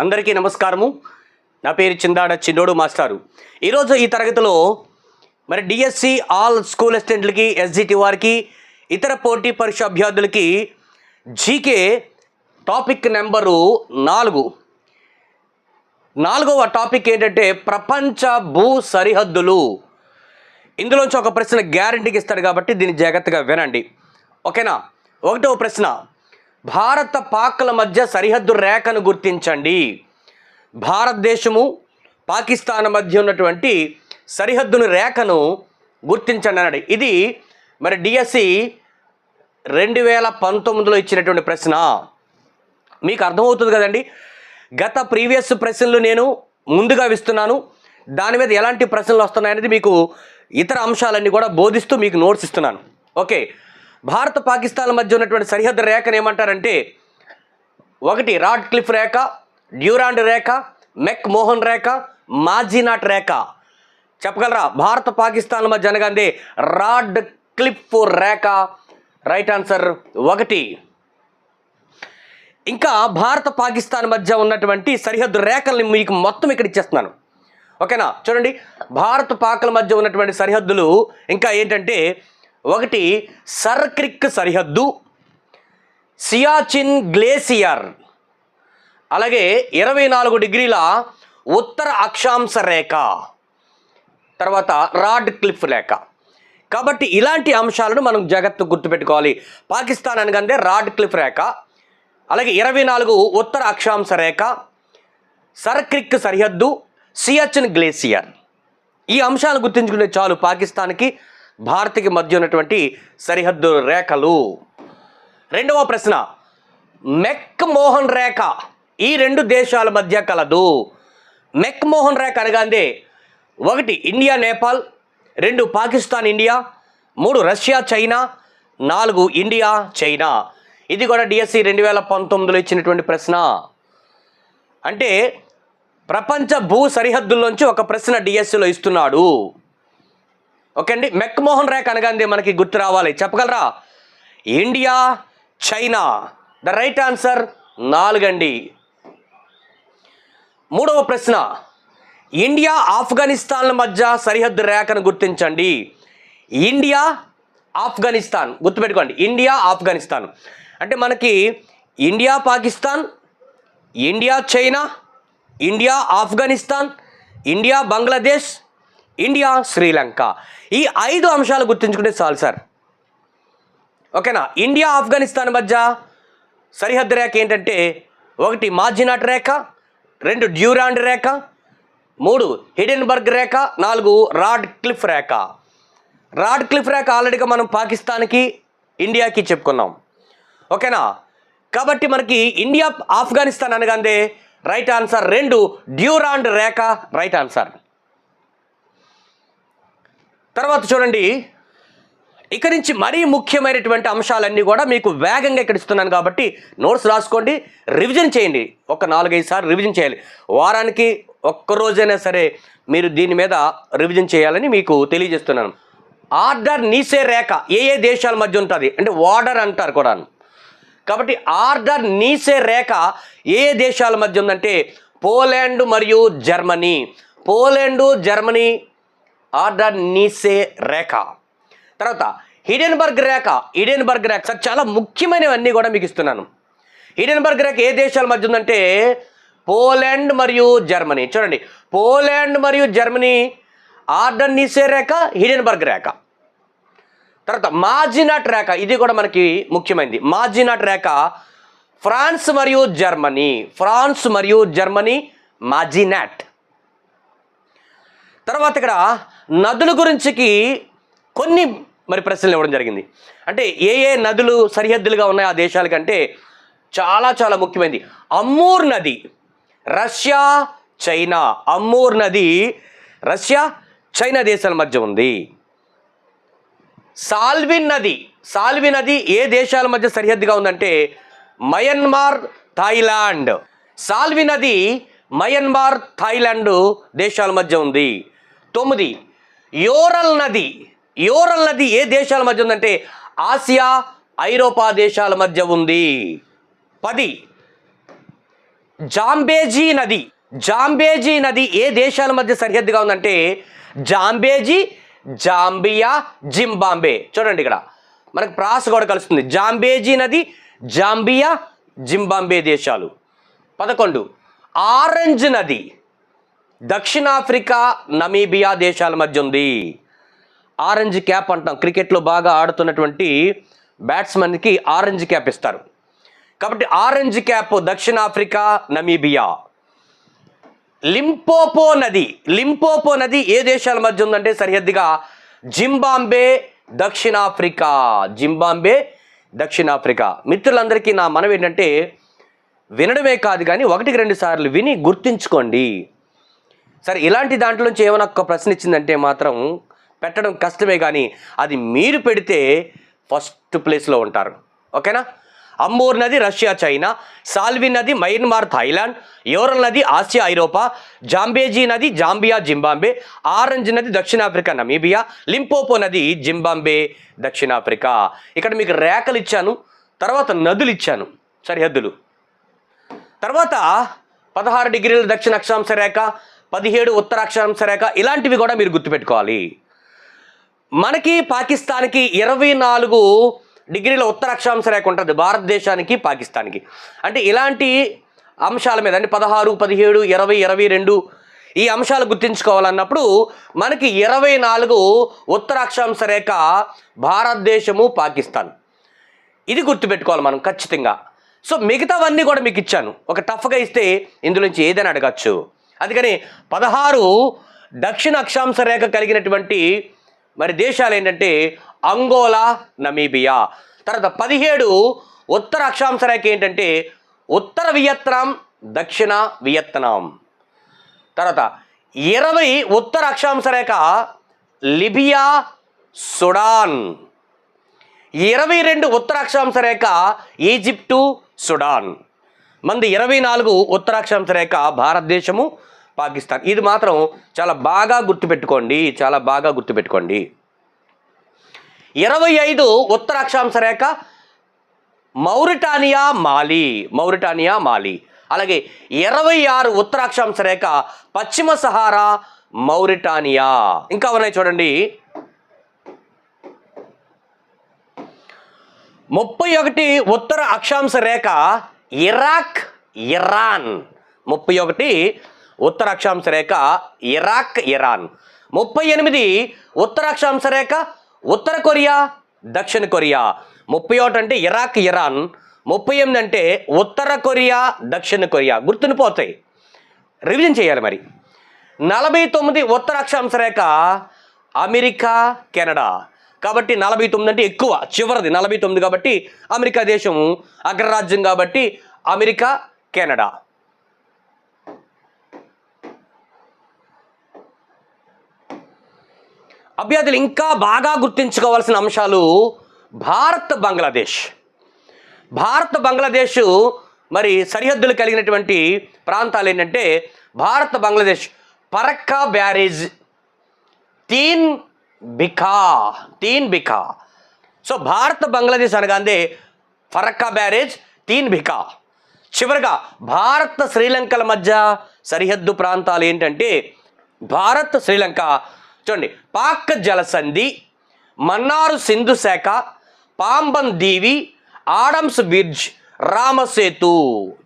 అందరికీ నమస్కారము. నా పేరు చిందాడ చిన్నోడు మాస్టారు. ఈరోజు ఈ తరగతిలో మరి D S C all school అసిస్టెంట్లకి SGT వారికి ఇతర పోటీ పరీక్ష అభ్యర్థులకి జీకే టాపిక్ నెంబరు నాలుగు. నాలుగవ టాపిక్ ఏంటంటే ప్రపంచ భూ సరిహద్దులు. ఇందులోంచి ఒక ప్రశ్న గ్యారంటీకి ఇస్తాడు కాబట్టి దీన్ని జాగ్రత్తగా వినండి. ఓకేనా? ఒకటవ ప్రశ్న. భారత పాక్ల మధ్య సరిహద్దు రేఖను గుర్తించండి. భారతదేశము పాకిస్తాన్ మధ్య ఉన్నటువంటి సరిహద్దును రేఖను గుర్తించండి అన్నాడు. ఇది మరి డిఎస్సి రెండు వేల పంతొమ్మిదిలో ఇచ్చినటువంటి ప్రశ్న. మీకు అర్థమవుతుంది కదండి? గత ప్రీవియస్ ప్రశ్నలు నేను ముందుగా ఇస్తున్నాను దాని మీద ఎలాంటి ప్రశ్నలు వస్తున్నాయనేది మీకు ఇతర అంశాలన్నీ కూడా బోధిస్తూ మీకు నోట్స్ ఇస్తున్నాను. ఓకే. భారత పాకిస్తాన్ మధ్య ఉన్నటువంటి సరిహద్దు రేఖను ఏమంటారంటే ఒకటి రాడ్ క్లిఫ్ రేఖ డ్యూరాండ్ రేఖ మెక్ మోహన్ రేఖ మాజీనాట్ రేఖ. చెప్పగలరా? భారత పాకిస్తాన్ మధ్య అనగానే రాడ్ క్లిఫ్ రేఖ. రైట్ ఆన్సర్ ఒకటి. ఇంకా భారత పాకిస్తాన్ మధ్య ఉన్నటువంటి సరిహద్దు రేఖల్ని మీకు మొత్తం ఇక్కడ ఇచ్చేస్తున్నాను. ఓకేనా? చూడండి భారత పాకల మధ్య ఉన్నటువంటి సరిహద్దులు ఇంకా ఏంటంటే ఒకటి సర్క్రిక్ సరిహద్దు సియాచిన్ గ్లేసియర్. అలాగే ఇరవై నాలుగు డిగ్రీల ఉత్తర అక్షాంశ రేఖ తర్వాత రాడ్ క్లిఫ్ రేఖ. కాబట్టి ఇలాంటి అంశాలను మనం జాగ్రత్త గుర్తుపెట్టుకోవాలి. పాకిస్తాన్ అనగానే రాడ్ క్లిఫ్ రేఖ అలాగే ఇరవై నాలుగు ఉత్తర అక్షాంశ రేఖ సర్క్రిక్ సరిహద్దు సియాచిన్ గ్లేసియర్. ఈ అంశాలు గుర్తుంచుకుంటే చాలు పాకిస్తాన్కి. భారత్కి మధ్య ఉన్నటువంటి సరిహద్దు రేఖలు. రెండవ ప్రశ్న మెక్ మోహన్ రేఖ ఈ రెండు దేశాల మధ్య కలదు. మెక్ మోహన్ రేఖ అనగానే ఒకటి ఇండియా నేపాల్ రెండు పాకిస్తాన్ ఇండియా మూడు రష్యా చైనా నాలుగు ఇండియా చైనా. ఇది కూడా డిఎస్సి రెండు వేల పంతొమ్మిదిలో ఇచ్చినటువంటి ప్రశ్న. అంటే ప్రపంచ భూ సరిహద్దుల్లోంచి ఒక ప్రశ్న డిఎస్సిలో ఇస్తున్నాడు. ఓకే అండి. మెక్మోహన్ రేఖ అనగానే మనకి గుర్తు రావాలి. చెప్పగలరా? India China. The right answer నాలుగండి. మూడవ ప్రశ్న. ఇండియా ఆఫ్ఘనిస్తాన్ల మధ్య సరిహద్దు రేఖను గుర్తించండి. ఇండియా ఆఫ్ఘనిస్తాన్. గుర్తుపెట్టుకోండి. ఇండియా ఆఫ్ఘనిస్తాన్. అంటే మనకి India Pakistan India China India Afghanistan India Bangladesh India Sri Lanka ఈ ఐదు అంశాలు గుర్తుంచుకుంటే చాలు సార్. ఓకేనా? ఇండియా ఆఫ్ఘనిస్తాన్ మధ్య సరిహద్దు రేఖ ఏంటంటే ఒకటి మాజినాట్ రేఖ రెండు డ్యూరాండ్ రేఖ మూడు హిడెన్బర్గ్ రేఖ నాలుగు రాడ్ క్లిఫ్ రేఖ. రాడ్ క్లిఫ్ రేఖ ఆల్రెడీగా మనం పాకిస్తాన్కి ఇండియాకి చెప్పుకున్నాం. ఓకేనా? కాబట్టి మనకి ఇండియా ఆఫ్ఘనిస్తాన్ అనగానే రైట్ ఆన్సర్ రెండు డ్యూరాండ్ రేఖ రైట్ ఆన్సర్. తర్వాత చూడండి. ఇక నుంచి మరీ ముఖ్యమైనటువంటి అంశాలన్నీ కూడా మీకు వేగంగా ఇక్కడ ఇస్తున్నాను కాబట్టి నోట్స్ రాసుకోండి రివిజన్ చేయండి. ఒక నాలుగైదు సార్లు రివిజన్ చేయాలి. వారానికి ఒక్క రోజైనా సరే మీరు దీని మీద రివిజన్ చేయాలని మీకు తెలియజేస్తున్నాను. ఆర్డర్ నీసే రేఖ ఏ ఏ దేశాల మధ్య ఉంటుంది? అంటే వార్డర్ అంటారు కూడా కాబట్టి ఆర్డర్ నీసే రేఖ ఏ ఏ దేశాల మధ్య ఉందంటే పోలాండ్ మరియు Germany. Poland Germany Oder Neisse రేఖ. తర్వాత హిడెన్బర్గ్ రేఖ హిడెన్బర్గ్ రేఖ. సార్ చాలా ముఖ్యమైనవన్నీ కూడా మీకు ఇస్తున్నాను. హిడెన్బర్గ్ రేఖ ఏ దేశాల మధ్య ఉందంటే పోలాండ్ మరియు జర్మనీ. చూడండి పోలాండ్ మరియు జర్మనీ ఆర్డర్ నీసే రేఖ హిడెన్బర్గ్ రేఖ. తర్వాత మాజినాట్ రేఖ ఇది కూడా మనకి ముఖ్యమైనది మాజినాట్ రేఖ ఫ్రాన్స్ మరియు జర్మనీ. ఫ్రాన్స్ మరియు జర్మనీ మాజినాట్. తర్వాత ఇక్కడ నదుల గురించికి కొన్ని మరి ప్రశ్నలు ఇవ్వడం జరిగింది. అంటే ఏ ఏ నదులు సరిహద్దులుగా ఉన్నాయి ఆ దేశాలకంటే చాలా చాలా ముఖ్యమైనది. అమ్మూర్ నది రష్యా చైనా. అమ్మూర్ నది రష్యా చైనా దేశాల మధ్య ఉంది. సాల్విన్ నది సాల్వి నది ఏ దేశాల మధ్య సరిహద్దుగా ఉందంటే మయన్మార్ థాయిలాండ్. సాల్వి నది మయన్మార్ థాయిలాండ్ దేశాల మధ్య ఉంది. తొమ్మిది యోరల్ నది యోరల్ నది ఏ దేశాల మధ్య ఉందంటే ఆసియా ఐరోపా దేశాల మధ్య ఉంది. పది. జాంబేజీ నది జాంబేజీ నది ఏ దేశాల మధ్య సరిహద్దుగా ఉందంటే జాంబేజీ జాంబియా జింబాంబే. చూడండి ఇక్కడ. మనకు ప్రాస కూడా కలుస్తుంది. జాంబేజీ నది జాంబియా జింబాంబే దేశాలు. పదకొండు. ఆరెంజ్ నది దక్షిణాఫ్రికా నమీబియా దేశాల మధ్య ఉంది. ఆరెంజ్ క్యాప్ అంటాం. క్రికెట్లో బాగా ఆడుతున్నటువంటి బ్యాట్స్మెన్కి ఆరెంజ్ క్యాప్ ఇస్తారు. కాబట్టి ఆరెంజ్ క్యాప్ దక్షిణాఫ్రికా నమీబియా. లింపోపో నది లింపోపో నది ఏ దేశాల మధ్య ఉందంటే సరిహద్దుగా జింబాంబే దక్షిణాఫ్రికా. జింబాంబే దక్షిణాఫ్రికా. మిత్రులందరికీ నా మనవి ఏంటంటే వినడమే కాదు కానీ ఒకటికి రెండు సార్లు విని గుర్తుంచుకోండి. సరే ఇలాంటి దాంట్లో నుంచి ఏమైనా ఒక ప్రశ్న ఇచ్చిందంటే మాత్రం పెట్టడం కష్టమే కానీ అది మీరు పెడితే ఫస్ట్ ప్లేస్లో ఉంటారు. ఓకేనా? అంబోర్ నది రష్యా చైనా సాల్వి నది మయన్మార్ థాయిలాండ్ యోరల్ నది ఆసియా ఐరోపా జాంబేజీ నది జాంబియా జింబాంబే ఆరెంజ్ నది దక్షిణాఫ్రికా నమీబియా లింపోపో నది జింబాంబే దక్షిణాఫ్రికా. ఇక్కడ మీకు రేఖలు ఇచ్చాను తర్వాత నదులు ఇచ్చాను. సరిహద్దులు. తర్వాత పదహారు డిగ్రీల దక్షిణ అక్షాంశ రేఖ పదిహేడు ఉత్తరాక్షాంశ రేఖ ఇలాంటివి కూడా మీరు గుర్తుపెట్టుకోవాలి. మనకి పాకిస్తాన్కి ఇరవై నాలుగు డిగ్రీల ఉత్తర అక్షాంశ రేఖ ఉంటుంది. భారతదేశానికి పాకిస్తాన్కి. అంటే ఇలాంటి అంశాల మీద అంటే పదహారు పదిహేడు ఇరవై ఇరవై రెండు ఈ అంశాలు గుర్తుంచుకోవాలన్నప్పుడు మనకి ఇరవై నాలుగు ఉత్తర అక్షాంశ రేఖ భారతదేశము పాకిస్తాన్. ఇది గుర్తుపెట్టుకోవాలి మనం ఖచ్చితంగా. సో మిగతావన్నీ కూడా మీకు ఇచ్చాను. ఒక టఫ్గా ఇస్తే ఇందులోంచి ఏదైనా అడగచ్చు. అందుకని పదహారు దక్షిణ అక్షాంశ రేఖ కలిగినటువంటి మరి దేశాలు ఏంటంటే అంగోలా నమీబియా. తర్వాత పదిహేడు ఉత్తర అక్షాంశ రేఖ ఏంటంటే ఉత్తర వియత్నాం దక్షిణ వియత్నాం. తర్వాత ఇరవై ఉత్తర అక్షాంశ రేఖ లిబియా సుడాన్. ఇరవై రెండు ఉత్తర అక్షాంశ రేఖ ఈజిప్టు సుడాన్. మంది ఇరవై నాలుగు ఉత్తరాక్షాంశ రేఖ భారతదేశము పాకిస్తాన్. ఇది మాత్రం చాలా బాగా గుర్తుపెట్టుకోండి చాలా బాగా గుర్తుపెట్టుకోండి. ఇరవై ఐదు ఉత్తరాక్షాంశ రేఖ మౌరిటానియా మాలి. మౌరిటానియా మాలి. అలాగే ఇరవై ఆరు ఉత్తరాక్షాంశ రేఖ పశ్చిమ సహారా మౌరిటానియా. ఇంకా ఉన్నాయి చూడండి. ముప్పై ఒకటి ఉత్తర అక్షాంశ రేఖ ఇరాక్ ఇరాన్. ముప్పై ఒకటి ఉత్తర అక్షాంశ రేఖ ఇరాక్ ఇరాన్. ముప్పై ఎనిమిది ఉత్తర అక్షాంశ రేఖ ఉత్తర కొరియా దక్షిణ కొరియా. ముప్పై ఒకటి అంటే ఇరాక్ ఇరాన్. ముప్పై ఎనిమిది అంటే ఉత్తర కొరియా దక్షిణ కొరియా. గుర్తుండిపోతాయి రివిజన్ చేయాలి మరి. నలభై తొమ్మిది ఉత్తర అక్షాంశ రేఖ అమెరికా కెనడా. కాబట్టి నలభై తొమ్మిది అంటే ఎక్కువ చివరిది. నలభై తొమ్మిది కాబట్టి అమెరికా దేశం అగ్రరాజ్యం కాబట్టి అమెరికా కెనడా. అభ్యర్థులు ఇంకా బాగా గుర్తుంచుకోవాల్సిన అంశాలు భారత్ బంగ్లాదేశ్. భారత్ బంగ్లాదేశ్ మరి సరిహద్దులు కలిగినటువంటి ప్రాంతాలు ఏంటంటే భారత్ బంగ్లాదేశ్ పరక్కా బ్యారేజ్ తీన్ బికా తీన్ బికా. సో భారత్ బంగ్లాదేశ్ అనగానే ఫరక్కా బ్యారేజ్ తీన్ బికా. చివరగా భారత్ శ్రీలంకల మధ్య సరిహద్దు ప్రాంతాలు ఏంటంటే భారత్ శ్రీలంక. చూడండి పాక్ జలసంధి మన్నారు సింధు శాఖ పాంబన్ దీవి ఆడమ్స్ బిర్జ్ రామసేతు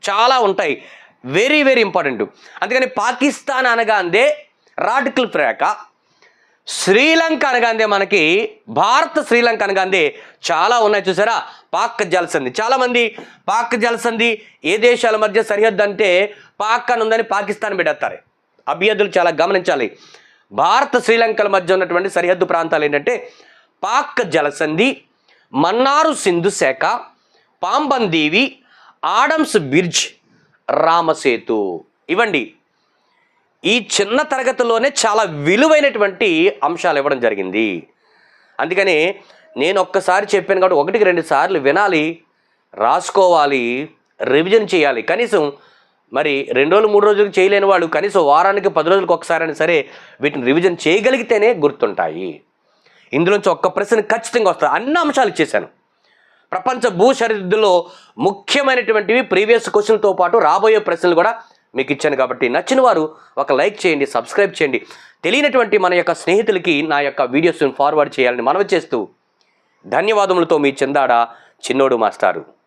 చాలా ఉంటాయి. వెరీ వెరీ ఇంపార్టెంట్ అందుకని పాకిస్తాన్ అనగా అందే క్లిఫ్ రేఖ శ్రీలంక అనగానే మనకి భారత శ్రీలంక అనగానే చాలా ఉన్నాయి చూసారా? పాక్ జలసంధి చాలామంది పాక్ జలసంధి ఏ దేశాల మధ్య సరిహద్దు అంటే పాక్ అని ఉందని పాకిస్తాన్ పెడతారు అభ్యర్థులు చాలా గమనించాలి. భారత శ్రీలంకల మధ్య ఉన్నటువంటి సరిహద్దు ప్రాంతాలు ఏంటంటే పాక్ జలసంధి మన్నారు సింధు శాఖ పాంబన్ దీవి ఆడమ్స్ బిర్జ్ రామసేతు. ఇవ్వండి. ఈ చిన్న తరగతిలోనే చాలా విలువైనటువంటి అంశాలు ఇవ్వడం జరిగింది. అందుకని నేను ఒక్కసారి చెప్పాను కాబట్టి ఒకటికి రెండు సార్లు వినాలి రాసుకోవాలి రివిజన్ చేయాలి. కనీసం మరి రెండు రోజులు మూడు రోజులు చేయలేని వాళ్ళు కనీసం వారానికి పది రోజులకు ఒకసారి సరే వీటిని రివిజన్ చేయగలిగితేనే గుర్తుంటాయి. ఇందులోంచి ఒక్క ప్రశ్న ఖచ్చితంగా వస్తుంది. అన్ని అంశాలు ఇచ్చేసాను ప్రపంచ భూ సరిహద్దులో ముఖ్యమైనటువంటివి ప్రీవియస్ క్వశ్చన్తో పాటు రాబోయే ప్రశ్నలు కూడా మీకు ఇచ్చాను కాబట్టి నచ్చిన వారు ఒక లైక్ చేయండి సబ్స్క్రైబ్ చేయండి. తెలియనటువంటి మన యొక్క స్నేహితులకి నా యొక్క వీడియోస్ని ఫార్వర్డ్ చేయాలని మనవి చేస్తూ ధన్యవాదములతో మీ చందాడ చిన్నోడు మాస్టారు.